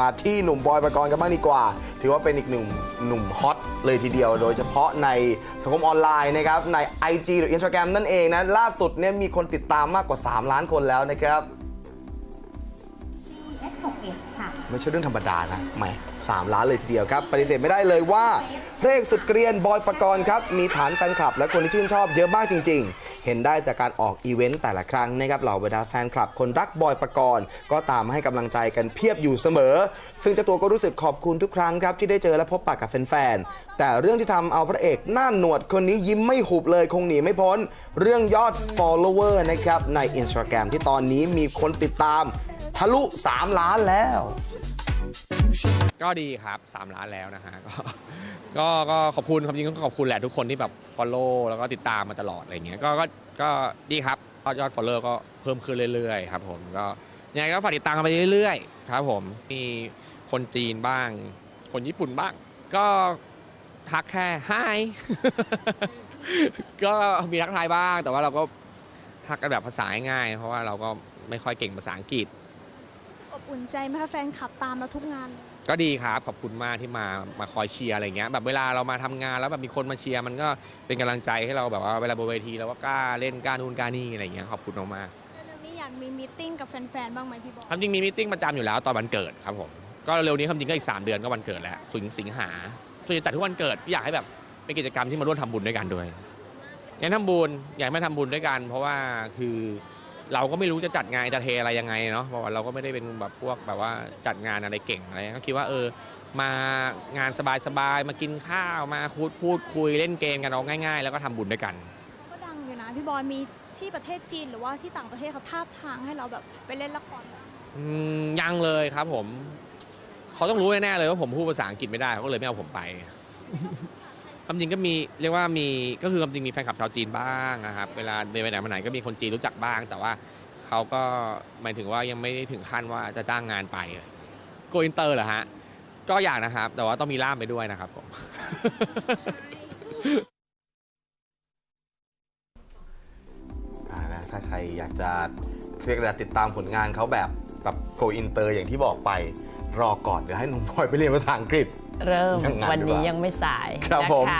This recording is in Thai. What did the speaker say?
มาที่หนุ่มบอยประกรณ์กันบ้างดีกว่า ถือว่าเป็นอีกหนุ่มหนุ่มฮอตเลยทีเดียว โดยเฉพาะในสังคมออนไลน์นะครับใน IG หรือ Instagram นั่นเองนะล่าสุดเนี่ยมีคนติดตามมากกว่า 3 ล้านคนแล้วนะครับ ไม่ใช่เรื่องธรรมดานะแหมสามล้านเลยทีเดียวครับ ปฏิเสธไม่ได้เลยว่าพระเอกสุดเกรียนบอยปกรณ์ครับ มีฐานแฟนคลับและคนที่ชื่นชอบเยอะมากจริง ๆ เห็นได้จากการออกอีเวนต์แต่ละครั้งนะครับเหล่าบรรดาแฟนคลับคนรักบอยปกรณ์ก็ตามมาให้กำลังใจกันเพียบอยู่เสมอ ซึ่งเจ้าตัวก็รู้สึกขอบคุณทุกครั้งครับที่ได้เจอและพบปะกับแฟนๆแต่เรื่องที่ทำเอาพระเอกหน้าหนวดคนนี้ยิ้มไม่หุบเลยคงหนีไม่พ้น เรื่องยอด follower นะครับใน Instagram ที่ตอนนี้มีคนติดตาม ทะลุ 3 ล้านแล้ว ก็ดีครับ 3 ล้านแล้วนะฮะก็ก็ก็ขอบคุณความจริงก็ขอบคุณแหละทุกคนที่แบบ follow แล้วก็ติดตามมาตลอดอะไรเงี้ยก็ก็ก็ดีครับยอด follow ก็เพิ่มขึ้นเรื่อยๆครับผมก็ยังไงก็ฝากติดตามกันไปเรื่อยๆ ครับผมมีคนจีนบ้าง คนญี่ปุ่นบ้าง ก็ทักแค่ hi ก็มีทักทายบ้างแต่ว่าเราก็ทักกันแบบภาษาง่าย เพราะว่าเราก็ไม่ค่อยเก่งภาษาอังกฤษ อบอุ่นใจไหมคะแฟนคลับตามเราทุกงานเลยก็ดีครับขอบคุณมากที่มามาคอยเชียร์อะไรเงี้ยแบบเวลาเรามาทำงานแล้วแบบมีคนมาเชียร์มันก็เป็นกำลังใจให้เราแบบว่าเวลาบนเวทีเราก็กล้าเล่นกล้านู่นกล้านี่อะไรเงี้ยขอบคุณมากเรื่องนี้อยากมีมีตติ้งกับแฟนๆ บ้างไหมพี่บอลๆความจริงมีมิ팅ประจำอยู่แล้วตอนวันเกิดครับผม ก็เร็วนี้ความจริงก็อีก 3 เดือนก็วันเกิดแล้วถึงสิงหาส่วนใหญ่จัดทุกวันเกิดพี่อยากให้แบบเป็นกิจกรรมที่มาร่วมทำบุญด้วยกันด้วยอยากให้ทำบุญอยากให้มาทำบุญด้วยกัน เพราะว่าคือ เราก็ไม่รู้จะจัดงานจะเทอะไรยังไงเนาะเพราะว่าเราก็ไม่ได้เป็นแบบพวกแบบว่าจัดงานอะไรเก่งอะไรก็คิดว่าเออมางานสบายๆมากินข้าวมาพูดพูดคุยเล่นเกมกันเอาง่าย ๆ แล้วก็ทำบุญด้วยกัน ก็ดังอยู่นะพี่บอลมีที่ประเทศจีนหรือว่าที่ต่างประเทศเขาทาบทางให้เราแบบไปเล่นละครอืมยังเลยครับผม เขาต้องรู้แน่ๆเลยว่าผมพูดภาษาอังกฤษไม่ได้เขาก็เลยไม่เอาผมไป ความจริงก็มีเรียกว่ามีก็คือความจริงมีแฟนคลับชาวจีนบ้างนะครับเวลาเดินไปไหนมาไหนก็มีคนจีนรู้จักบ้าง แต่ว่าเขาก็หมายถึงว่ายังไม่ได้ถึงขั้นว่าจะจ้างงานไปโกอินเตอร์เหรอฮะก็อยากนะครับ แต่ว่าต้องมีล่ามไปด้วยนะครับผมอ่านะถ้าใครอยากจะเรียกอะไรติดตามผลงานเขาแบบแบบโกอินเตอร์อย่างที่บอกไปรอก่อนเดี๋ยวให้หนุ่มบอยไปเรียนภาษาอังกฤษ เริ่มยังไงวันนี้ดีวะยังไม่สายครับนะผมคะ